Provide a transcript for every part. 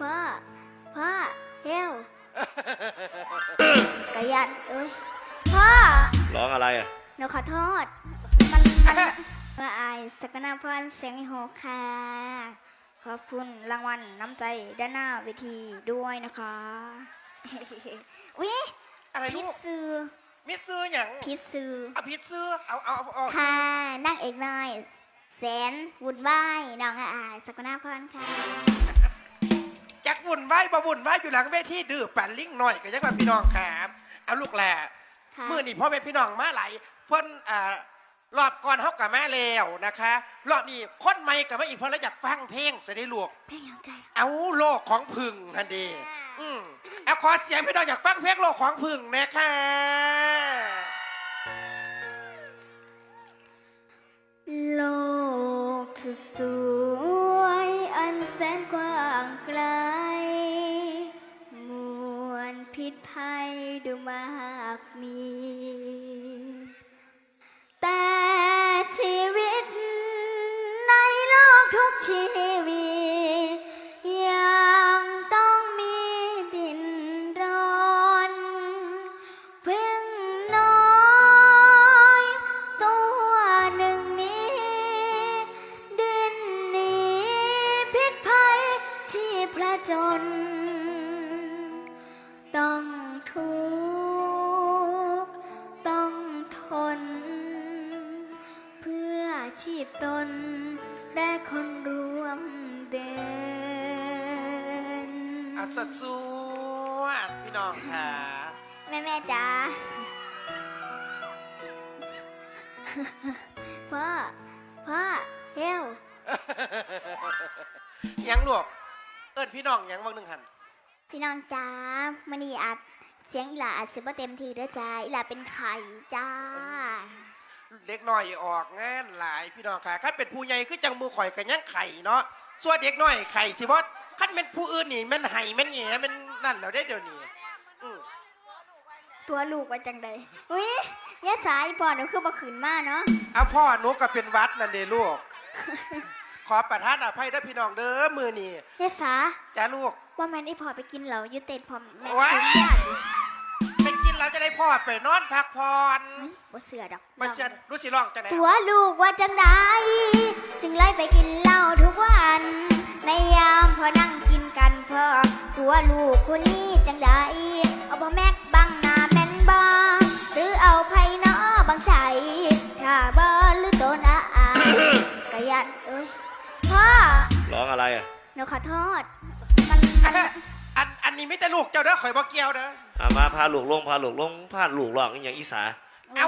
พ่อ พ่อเฮลกะยันเอ้ย พ่อ ร้องอะไรอะ หนูขอโทษ มันมันมาอายสกนาพรเสียงโหกค่ะ ขอบคุณรางวัลน้ำใจด้านหน้าเวทีด้วยนะคะ อุ๊ยอะไรพิลูษกซื้อมิดซื้ออย่างพิษซื้อเอาพิดซื้อเอาเอาเอาเอาค่ะนั่งเอกน้อยแสนวุ่นวายน้องอายสกนาพรค่ะ จักวุ่นวายบ่วุ่นวายอยู่หลังเวทีดื้อปั่นลิงหน่อยก็ยังว่าพี่น้องครับเอาลูกแหละค่ะมื่อนี่พ่อแม่พี่น้องมาหลายเพิ่นอ่ารอบก่อนเฮากับมาแล้วนะคะ รอบนี้คนใหม่กับมาอีกเพิ่นแล้วอยากฟังเพลงเสยได้ลูกเพลงยังใจเอาโลกของพึ่งทันดีอืมเอาขอเสียงพี่น้องอยากฟังเพลงโลกของพึ่งนะคะโลกสุดสวยอันแสนกว้างไกลมวล พิษภัยดูมากมี แต่ชีวิตในโลกทุกชีวิตยังต้องมีดินรอนพึ่งน้อยตัวหนึ่งนี้ ดินนี้พิษภัยที่พระจน ชีพตน และคนร่วมเดินเอาสดสวดพี่น้องค่ะ แม่แม่จ๋าพ่อ พ่อเฮลยังลูกเอิ้นพี่น้องยังวังหนึ่งหัน พี่น้องจ๋ามันนี่อาจเสียงอีหลาอาจสิบ่เต็มทีเด้อจ้าอีหลาเป็นไข่จ้าเด็กน้อยออกงานหลายพี่น้องค่ะคันเป็นผู้ใหญ่คือจังมือข่อยกันยังไข่เนาะส่วนเด็กน้อยไข่สิบอสคันเป็นผู้อื่นนี่แมันไห้แมันแหน่แมันนั่นแล้วได้เดี๋ยวนี้อืมตัวลูกว่าจังใดอุ้ยยายสายพ่อหนูคือบ่ขืนมาเนาะเอาพ่อหนูก็เป็นวัดนั่นเด้ลูก ขอประทานอภัยเด้อพี่น้องเด้อมือนี่ยายสาจ้าลูกว่าแม่นอีพ่อไปกินเหล้าอยู่เต็นพร้อมแม่ว้ายซื้อญาติ พ่อไปนอนพักผ่อนเฮ้ยบ่เสือดอกมาเชิญรู้สิร้องจังไหนตัวลูกว่าจังใดจึงไล่ไปกินเหล้าทุกวัน ในยามพอนั่งกินกันพอตัวลูกคนนี้จังใดเอาบ่แม็กบังหน้าแม่นบ่หรือเอาไผเนาะบังใจ ถ้าบ่หรือโตนอาอายกะยันเอ้ยพ่อร้องอะไรอะหนูขอโทษมันมัน อันอันนี้ไม่แต่ลูกเจ้าเด้อข่อยบ่เกี่ยวเด้ออามาพาลูกลงพาลูกลงพาลูกร้องอหย่างอีสาเอา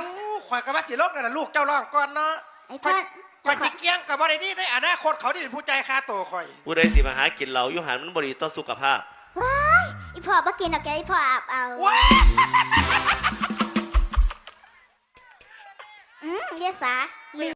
ข่อยก็ว่าสิลบนั่นน่ะลูกเจ้าร้องก่อนเนาะไอ้ข่พ่ออยข่อยสิเกี้ยงกับบ่ได้นี่ในอนาคตเขาที่เป็นผู้ใจคาโตวข่อย ผู้ใดสิมาหากินเหล้าอยู่หันมันบริต่อสุขภาพ ว้ายอีพ่อบ่กินดอกแกอีพ่ออาบเอาว้าอืมยายสาลืม